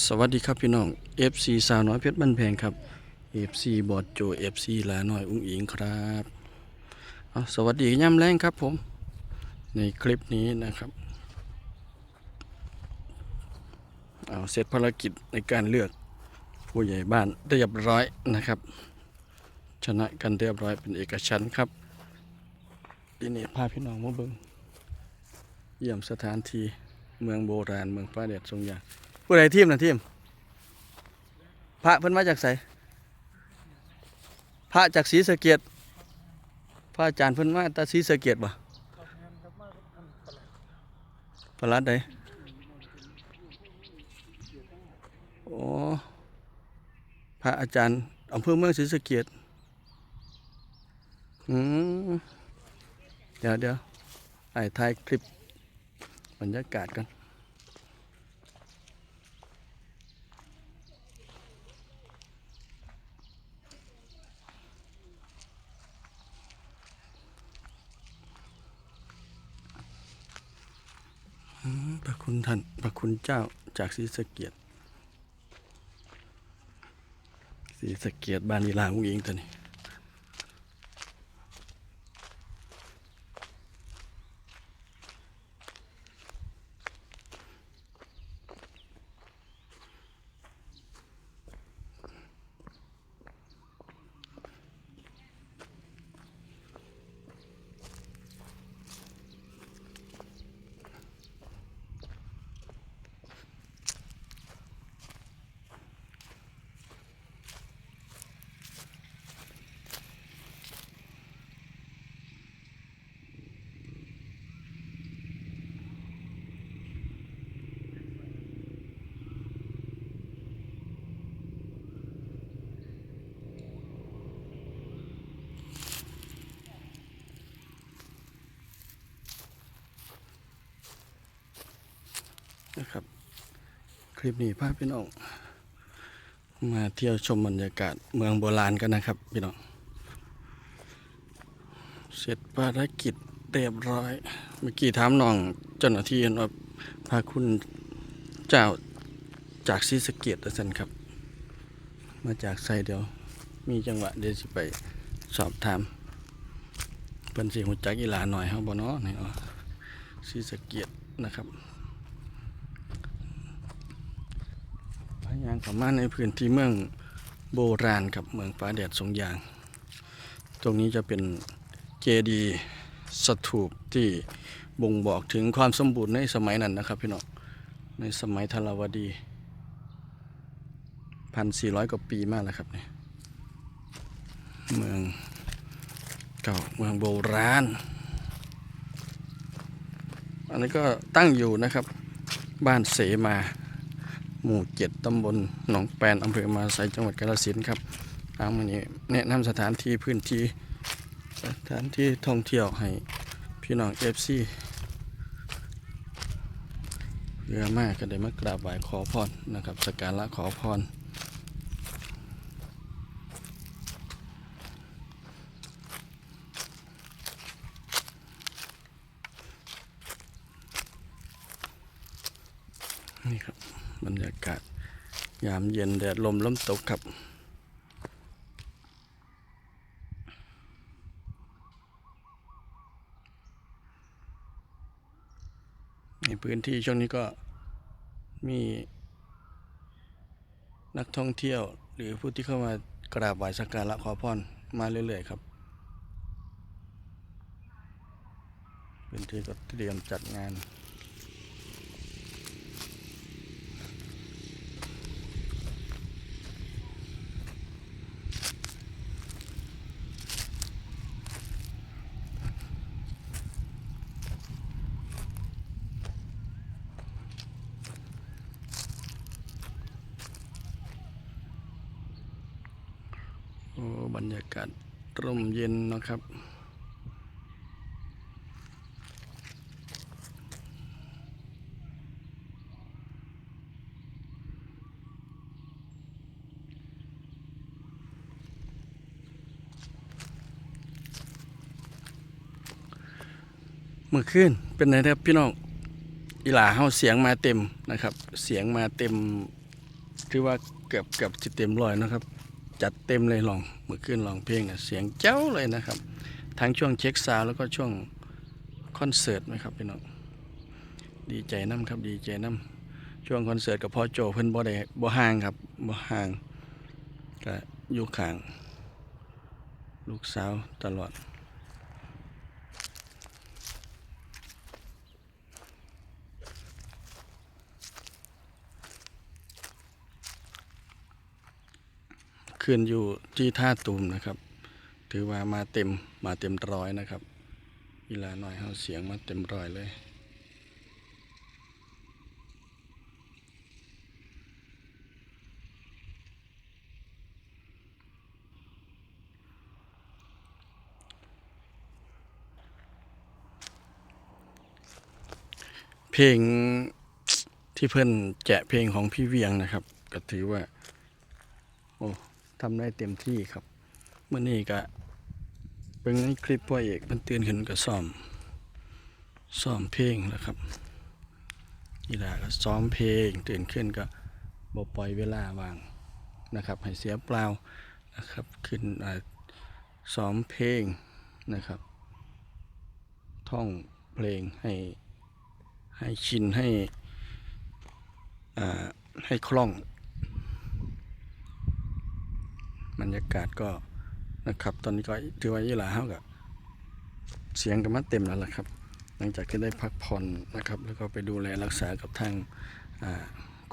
สวัสดีครับพี่น้อง FC สาวน้อยเพชรบ้านแพงครับ FC บอดโจ FC ลาน้อยอุ้งอิงครับสวัสดีย่ำแรงครับผม ในคลิปนี้นะครับเอาเสร็จภารกิจในการเลือกผู้ใหญ่บ้านเรียบร้อยนะครับ ชนะกันเรียบร้อยเป็นเอกฉันท์ครับทีนี้พาพี่น้องมาเบิงเยี่ยมสถานที่เมืองโบราณเมืองป้าเด็ดทรงยาง ผู้ใดทีมนะทีม พระเพิ่นมาจากไสพระจากศรีสะเกียดพระอาจารย์เพิ่นมาตาศรีสะเกียดบ่ประหลัดใดโอ้พระอาจารย์อำเภอเมืองศรีสะเกียดอืมเดี๋ยวเดี๋ยวไอ้ถ่ายคลิปบรรยากาศกัน พระคุณท่านพระคุณเจ้าจากศรีสะเกียดศรีสะเกียดบ้านอีลาอุ้งอิงตัวนี้ ลิปนี้พาพี่น้อง มาเที่ยวชมบรรยากาศเมืองโบราณกันนะครับพี่น้อง เสร็จภารกิจเรียบร้อย เมื่อกี้ถามน้องเจ้าหน้าที่ว่าพาคุณเจ้าจากศรีสเกียดสันครับ มาจากไซเดียว มีจังหวะเดี๋ยวสิไปสอบถามเป็นสิหัวจักอีหลาหน่อยเฮาบ่เนาะนี่เนาะศรีสเกียดนะครับ พยายามเข้าในพื้นที่เมืองโบราณครับเมืองฟ้าแดดสงยาง ตรงนี้จะเป็นเจดีย์สถูปที่บ่งบอกถึงความสมบูรณ์ในสมัยนั้นนะครับพี่น้องในสมัยธารวดีพันสี่ร้อยกว่าปีมากแล้วครับเนี่ยเมืองเก่าเมืองโบราณ อันนี้ก็ตั้งอยู่นะครับ บ้านเสมา หมู่เจ็ดตำบลหนองแปนอำเภอมาไซจังหวัดกาฬสินธุ์ครับทางวันนี้แนะนำสถานที่พื้นที่สถานที่ท่องเที่ยวให้พี่น้องเอฟซีเรือมากก็ได้มากราบไหว้ขอพรนะครับสกการะขอพรนี่ครับ บรรยากาศ ยามเย็นแดดลมล้มตกครับ ในพื้นที่ช่วงนี้ก็มีนักท่องเที่ยว หรือผู้ที่เข้ามากราบไหว้สักการะขอพรมาเรื่อยๆครับพื้นที่ก็เตรียมจัดงาน บรรยากาศร่มเย็นนะครับ เมื่อคืนเป็นไงครับพี่น้องอีหลาเฮาเสียงมาเต็มนะครับ เสียงมาเต็ม ถือว่าเกือบเกือบสิเต็มร้อยนะครับ จัดเต็มเลยลองเมื่อคืนลองเพลงเสียงเจ้าเลยนะครับ ทั้งช่วงเช็คซาวแล้วก็ช่วงคอนเสิร์ตนะครับพี่น้องดีใจน้ำครับดีใจน้ำช่วงคอนเสิร์ตกับพ่อโจเพิ่นบ่ได้บ่ห่างครับบ่ห่างก็อยู่ข้าง ลูกสาวตลอด ขึ้นอยู่ที่ท่าตูมนะครับ ถือว่ามาเต็มมาเต็มร้อยนะครับเวลาหน่อยเขาเสียงมาเต็มร้อยเลยเพลงที่เพื่อนแจะเพลงของพี่เวียงนะครับ ก็ถือว่า โอ้ ทำได้เต็มที่ครับเมื่อนี้ก็เป็นในคลิปพ่อเอกมันตื่นขึ้นก็ซ้อมซ้อมเพลงแล้วครับกีฬาก็ซ้อมเพลงตื่นขึ้นก็บ่ปล่อยเวลาว่างนะครับ ให้เสียเปล่านะครับขึ้นอ่าซ้อมเพลงนะครับ ท่องเพลงให้ให้ชินให้อ่าให้คล่อง บรรยากาศก็นะครับ ตอนนี้ก็ถือว่ายี่หลาเฮากับเสียงกันมาเต็มแล้วล่ะครับ หลังจากที่ได้พักผ่อนนะครับ แล้วก็ไปดูแลรักษากับทาง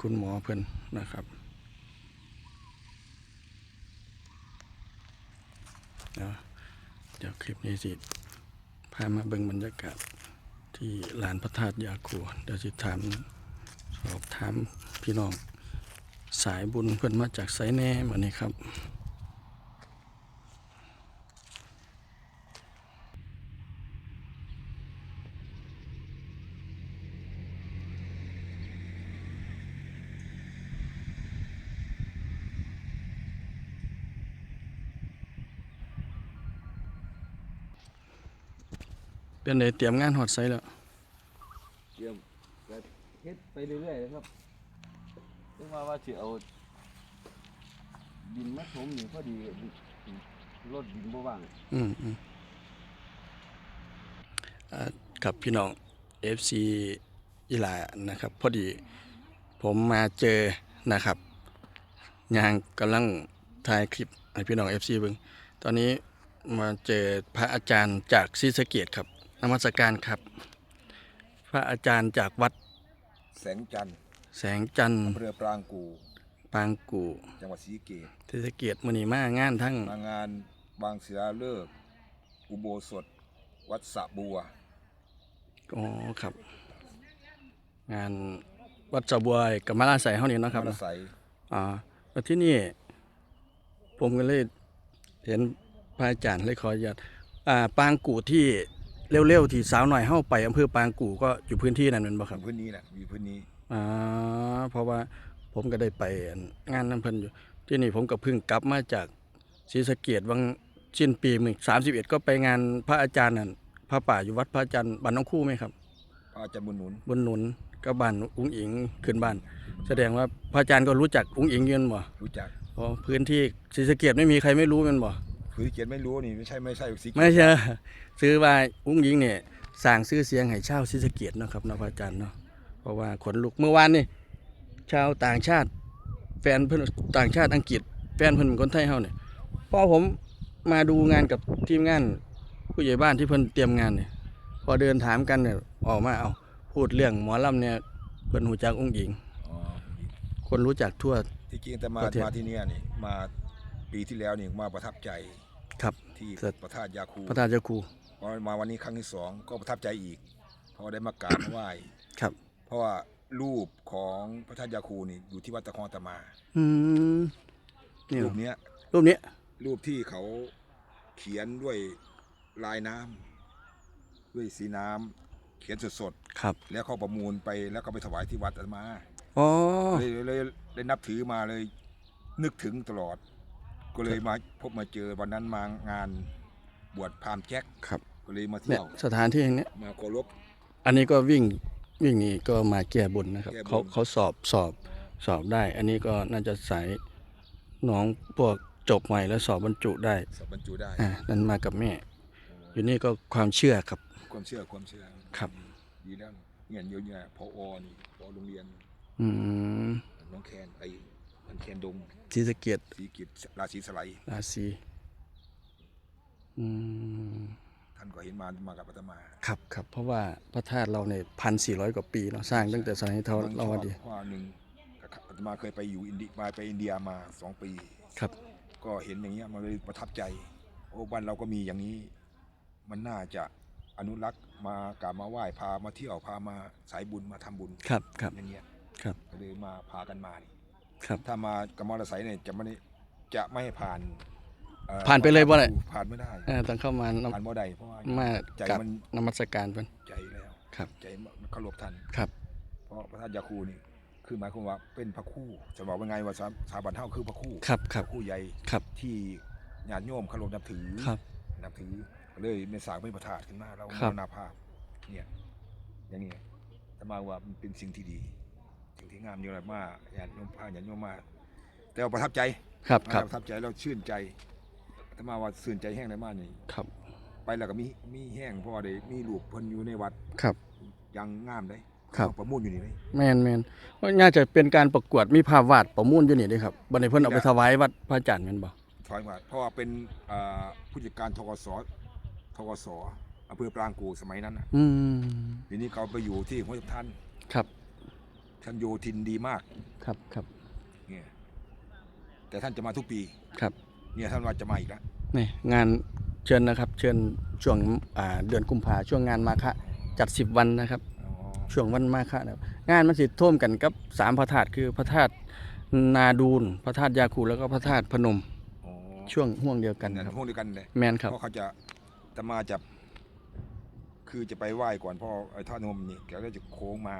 คุณหมอเพิ่อนนะครับเดี๋ยวคลิปนี้สิพามาเบิ่งบรรยากาศที่ลานพระธาตุยาคูเดี๋ยวสิถามสอบถามพี่น้องสายบุญเพื่อนมาจากไซแน่มานี่ครับ เป็นไดเตรียมงานหอดไซแล้วเตรียมก็เฮ็ดไปเรื่อยๆนะครับซึ่งว่าว่าสิเอาดินมาถมนี่พอดีรถดินบ่ว่างอืมอืมอ่ากับพี่น้อง FC อีหลานะครับ พอดีผมมาเจอนะครับยางกำลังถ่ายคลิปให้พี่น้อง FC เบิ่งตอนนี้มาเจอพระอาจารย์จากศรีสะเกดครับ นมัสการครับ พระอาจารย์จากวัดแสงจันทร์แสงจันทร์อำเภอปรางกู ปางกูจังหวัดศรีสะเกษศรีสะเกดมื้อนี้มางานทั้งมางานบางศิลาฤกษ์อุโบสถ วัดสระบัวอ๋อครับ งานวัดสะบัวกับมาลาใส่เฮานี่เนาะครับมรสัยอ่าแล้วที่นี่ ผมก็เลยเห็นพระอาจารย์เลยขออนุญาตอ่าปางกู่ที่ เร็วๆที่สาวหน่อยเฮาไปอำเภอปางกู่ก็อยู่พื้นที่นั้นแม่นบ่อครับยู่พื้นนี้แหละอยู่พื้นนี้อ่าเพราะว่าผมก็ได้ไปงานนั้นเพิ่นอยู่ ที่นี่ผมก็เพิ่งกลับมาจากศรีสะเกษวังสิ้นปีมึง31ก็ไปงานพระอาจารย์นั่นพระป่าอยู่วัดพระอาจารย์บ้านน้องคู่ไหมครับพระอาจารย์บุญหนุนบนหนุนกับบ้านอุ้งอิงขึ้นบ้าน แสดงว่าพระอาจารย์ก็รู้จักอุ้งอิงอยืนบ่รู้จัก เพราะพื้นที่ศรีสะเกษไม่มีใครไม่รู้แมันบ่ คือเกียรติไม่รู้นี่ไม่ใช่ไม่ใช่ศรีสะเกษไม่ใช่ซื้อว่าอุ้งอิงเนี่ยสร้างชื่อเสียงให้ชาวศรีสะเกษเนาะครับเนาะพระอาจารย์เนาะเพราะว่าขนลุกเมื่อวานนี่ชาวต่างชาติ แฟนเพิ่นต่างชาติอังกฤษ แฟนเพิ่นเป็นคนไทยเฮาเนี่ยพอผมมาดูงานกับทีมงานผู้ใหญ่บ้านที่เพิ่นเตรียมงานเนี่ยพอเดินถามกันเนี่ยออกมาเอาพูดเรื่องหมอลำเนี่ยเพิ่นหูจักอุ้งอิงอ๋อคนรู้จักทั่วที่จริงแต่มาประเทศมาที่เนี่ยนี่มาปีที่แล้วนี่มาประทับใจ ครับที่เสร็จพระธาตุยาคูพระธาตุเจ้าครูพอมาวันนี้ครั้งที่สองก็ประทับใจอีกเพราะได้มากราบไหว้ครับ เพราะว่ารูปของพระธาตุยาคูนี่อยู่ที่วัดตะคองตะมาอืมนี่เหรรูอปเนี้ยรูปนี้รูปที่เขาเขียนด้วยลายน้ำด้วยสีน้ำเขียนสดครับๆแล้วเขาประมูลไปแล้วก็ไปถวายที่วัดอาตมาอ๋อเลยเลยเลยเลยนับถือมาเลยนึกถึงตลอด ก็เลยมาพบมาเจอวันนั้นมางานบวชพราหมณ์แจ็คครับ ก็เลยมาเนี่เที่ยยวสถานที่แห่งเนี้ยมาเคารพ อันนี้ก็วิ่งวิ่งนี่ก็มาแก้บนนะครับแก้บน เขาเขาสอบสอบสอบได้ อันนี้ก็น่าจะสายน้องพวกจบใหม่แล้วสอบบรรจุได้สอบบรรจุได้ อ่านั่นมากับแม่ อยู่นี่ก็ความเชื่อครับ ความเชื่อความเชื่อครับ ดีแล้วเงี้ยเยอะเนี่ยพอนี่พอโรงเรียนอืมน้องแคนไอ้ มันแคนดงศรีสะเกียดสีกิจราศีสไลด์ราศีอืม ท่านก็เห็นมามากับอาตมาครับครับเพราะว่าพระธาตุเราเนี่ยพันสี่ร้อยกว่าปีเนาะสร้างตั้งแต่สมัยเท่าเราวดีเพราะว่าหนึ่งอาตมาเคยไปอยู่อินเดียมาไปอินเดียมาสองปี ครับ ก็เห็นอย่างเงี้ยมันเลยประทับใจ โอ้บ้านเราก็มีอย่างนี้ มันน่าจะอนุรักษ์มากราบมาไหว้พามาเที่ยวพามาสายบุญมาทำบุญครับครับ อย่างเงี้ยครับ ก็เลยมาพากันมานี่ ครับ ถ้ามากับมอเตอร์ไซค์เนี่ยจะไม่ได้จะไม่ให้ผ่านเอ่อผ่านไปเลยบ่ได้ ผ่านไม่ได้เออต้องเข้ามานผ่านบ่ได้เพราะว่าำมาใจกับมันนมัสการเพิ่น ใจแล้วครับ ใจมันเคารพท่านครับ เพราะพระธาตุยาคูนี่คือหมายความว่าเป็นพระคู่จะบอกว่าไงว่าสาสถาบันเท่าคือพระคู่ครับครับพะคู่ใหญ่ครับที่ญาติโยมเคารพนับถือครับ นับถือก็เลยในสร้างเป็นประธาตุขึ้นมาเราครับ มรณภาพเนี่ยอย่างนี้แต่มาว่ามันเป็นสิ่งที่ดีสิ่ง ที่งามอยู่แล้วมากญาติโยมพาญาติโยมมาแต่ว่าประทับใจครับครับ ประทับใจเราชื่นใจแต่มาว่าชื่นใจแห้งได้มากนี่ครับ ไปแล้วก็มีมีแห้งเพราะว่าได้มีลูกเพิ่นอยู่ในวัดครับ ยังงามได้ครับ ประมูลอยู่นี่เลยแมนแมนว่าน่าจะเป็นการประกวดมีภาพวาดประมูลอยู่นี่เด้วยครับบันไดเพิ่นเอาไปถวายวัดพระอาจารย์แม่นบ่ถอยมาเพราะว่าเป็นอ่าผู้จัดการทกสทกสอำเภอปรางกูสมัยนั้นน่ะอืมทีนี้เขาไปอยู่ที่หัวท่านครับ ท่านโยทินดีมากครับครับเนี่ยแต่ท่านจะมาทุกปี ครับเนี่ยท่านว่าจะมาอีกแล้วนี่งานเชิญนะครับ เชิญช่วงอ่าเดือนกุมภาช่วงงานมาฆะจัด10วันนะครับ อ๋อช่วงวันมาฆะนะครับงานมันสิท่วมกันกับสามพระธาตุคือพระธาตุนาดูนพระธาตุยาคูแล้วก็พระธาตุพนม อ๋อช่วงห่วงเดียวกันนั่นครับพวกเดียวกันเลยแมนครับเพราะเขาจะจะมาจะคือจะไปไหว้ก่อนเพ่อไอ้ท่านมนี่แกก็จะโค้งมา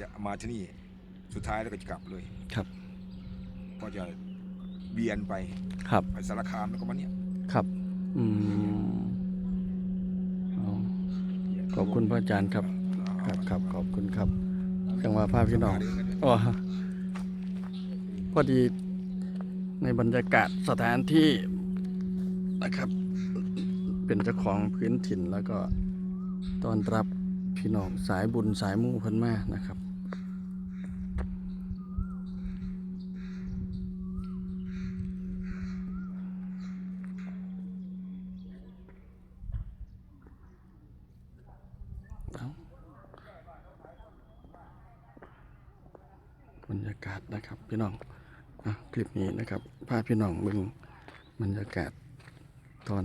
จะมาที่นี่สุดท้ายแล้วก็จะกลับเลยครับ ก็จะเบียนไปครับ ไปสารคามแล้วก็มาเนี่ยครับ อืมเอาขอบคุณพระอาจารย์ครับ ครับครับขอบคุณครับจังหวะภาพพี่น้องอ๋อพอดีในบรรยากาศสถานที่นะครับ เป็นเจ้าของพื้นถิ่นแล้วก็ต้อนรับพี่น้องสายบุญสายมู่เพิ่นมานะครับ เอาบรรยากาศนะครับ พี่น้องอคลิปนี้นะครับพาพี่น้องเบึงบรรยากาศตอน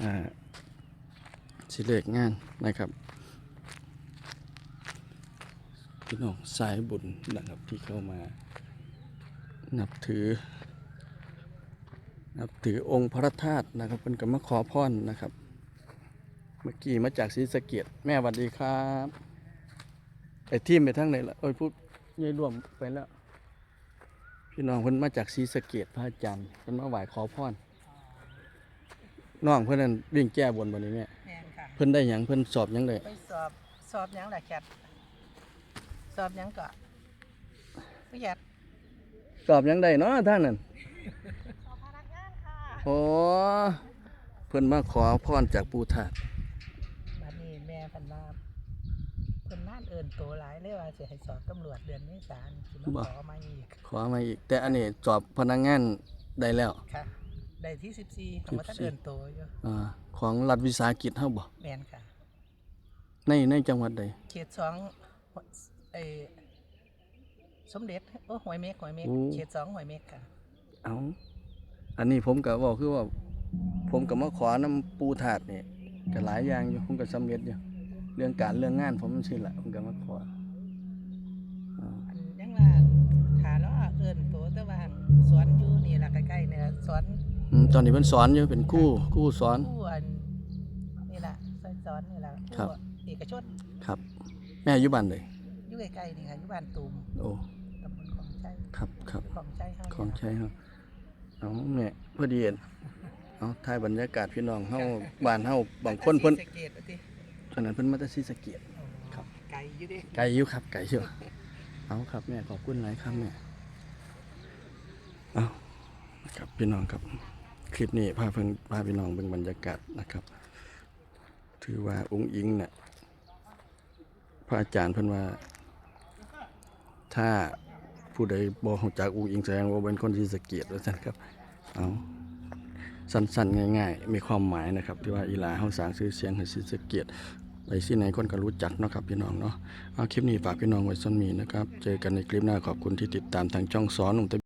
อสิเลกงานนะครับ พี่น้องสายบุญนะครับที่เข้ามา นับถือ นับถือองค์พระธาตุนะครับเป็นกรรมาขอพรนะครับ เมื่อกี้มาจากศรีสะเกียดแม่สวัสดีครับไอ้ทีมไปทางไหนละโอ้ยพูด ยายรวมไปแล้ว พี่น้องเพิ่นมาจากศรีสะเกียดพระอาจารย์เพิ่นมาไหว้ขอพรน้องเพิ่นนั่นวิ่งแก้บนบนนี้แม่แม่นค่ะ เพิ่นได้หยังเพิ่นสอบหยังได้ไปสอบสอบหยังล่ะแคทสอบหยังก็ผู้หยัดสอบหยังได้เนาะท่านนั่นสอบพนักงานค่ะโอ้เพิ่นมาขอพรจากปู่ธาตุ บัดนี้แม่เพันมา เพิ่นน่านเอิ้นโตหลายเลยว่าสิให้สอบตำรวจเดือนเมษายนสิมาขอมาอีกขอมาอีก แต่อันนี้สอบพนักงานได้แล้วค่ะ ได้ที่ 14ของว่าท่านเอิ้นโตอยู่อ่าของรัฐวิสาหกิจเฮาบ่แม่นค่ะ ในในจังหวัดใดเขตสองเออสมเด็จโอ้หวยเมกหวยเมกโอ้เขตสองหวยเมกค่ะเอาอันนี้ผมก็บอกคือว่า ผมก็มาขอน้ำปูถาดนี่ก็หลายอย่างอยู่ผมก็สำเร็จอยู่เรื่องการเรื่องงานผมมันสิละผมก็มาขออ่าอันยังว่าถาแล้วเอิ้นโตแต่ว่าหั่นสอนอยู่นี่ล่ะใกล้ๆเนี่ยสอนอืมตอนนี้เพิ่นสอนอยู่เป็นครู่ครู่สอนผู้อันนี่แหละสอนสอนนี่แหละครับผู้เอกชนครับ แม่อยู่บ้านใดอยู่ใกล้ๆนี่ค่ะอยู่บ้านตูมโอ้ตำบลของใจครับครับของใจเฮาของใช้เฮาเอาแม่พอดีเห็นเอาถ่ายบรรยากาศพี่น้องเฮาบ้านเฮาบางคนเพิ่น ศรีสะเกษอะติตอนนั้นเพิ่นมาแต่ศรีสะเกียดโอ้ครับ ไกลอยู่เดิไกลอยู่ครับ ไกลอยู่เอาครับแม่ขอบคุณหลายครับแม่เอานะครับพี่น้องครับ คลิปนี้พาเพิ่งพาพี่น้องเบิ่งบรรยากาศนะครับ ถือว่าองค์อิงเนี่ยพระอาจารย์เพิ่นว่า ถ้าผู้ใดบ่รู้จักองค์อิงแสดงว่าเป็นคนที่สะเกียดว่าซั่นครับ เอา สั้นๆ ง่ายๆ มีความหมายนะครับ ที่ว่าอีหลาเฮาสร้างชื่อเสียงให้ศรีสะเกียดไปที่ไหนคนก็รู้จักนะครับพี่น้องเนาะเอาคลิปนี้ฝากพี่น้องไว้ส่วนมีนะครับ เจอกันในคลิปหน้าขอบคุณที่ติดตามทางช่องสอนหนุ่ม